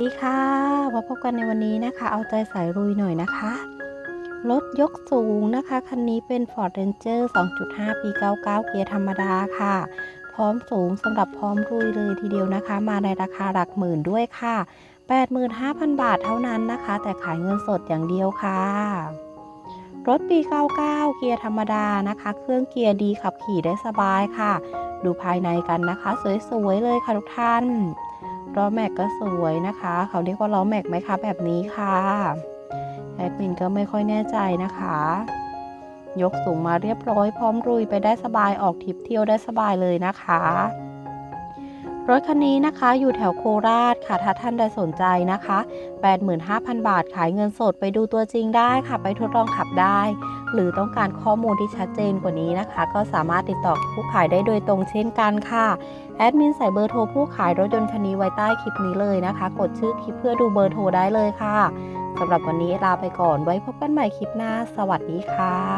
สวัสดีค่ะมาพบกันในวันนี้นะคะ เอาใจสายรุยหน่อยนะคะ รถยกสูงนะคะ คันนี้เป็น Ford Ranger 2.5 ปี 99 เกียร์ธรรมดาค่ะ พร้อมสูงสำหรับพร้อมรุยเลยทีเดียวนะคะ มาในราคาหลักหมื่นด้วยค่ะ 85,000 บาทเท่านั้นนะคะ แต่ขายเงินสดอย่างเดียวค่ะ รถปี 99 เกียร์ธรรมดานะคะ เครื่องเกียร์ดีขับขี่ได้สบายค่ะ ดูภายในกันนะคะ สวยๆเลยค่ะทุกท่าน ล้อแม็กก็สวยนะคะ เขาเรียกว่าล้อแม็กไหมคะ แบบนี้ค่ะแอดมินก็ไม่ค่อยแน่ใจนะคะ ยกสูงมาเรียบร้อยพร้อมรุยไปได้สบายออกทริปเที่ยวได้สบายเลยนะคะ รถคันนี้นะคะอยู่แถวโคราชค่ะถ้าท่านใดสนใจนะคะ 85,000 บาทขายเงินสดไปดูตัวจริงได้ค่ะ ไปทดลองขับได้ หรือต้องการข้อมูลที่ชัดเจนกว่านี้นะคะ ก็สามารถติดต่อผู้ขายได้โดยตรงเช่นกันค่ะแอดมินใส่เบอร์โทรผู้ขายรถยนต์คันนี้ไว้ใต้คลิปนี้เลยนะคะ กดชื่อคลิปเพื่อดูเบอร์โทรได้เลยค่ะสำหรับวันนี้ลาไปก่อนไว้พบกันใหม่คลิปหน้า สวัสดีค่ะ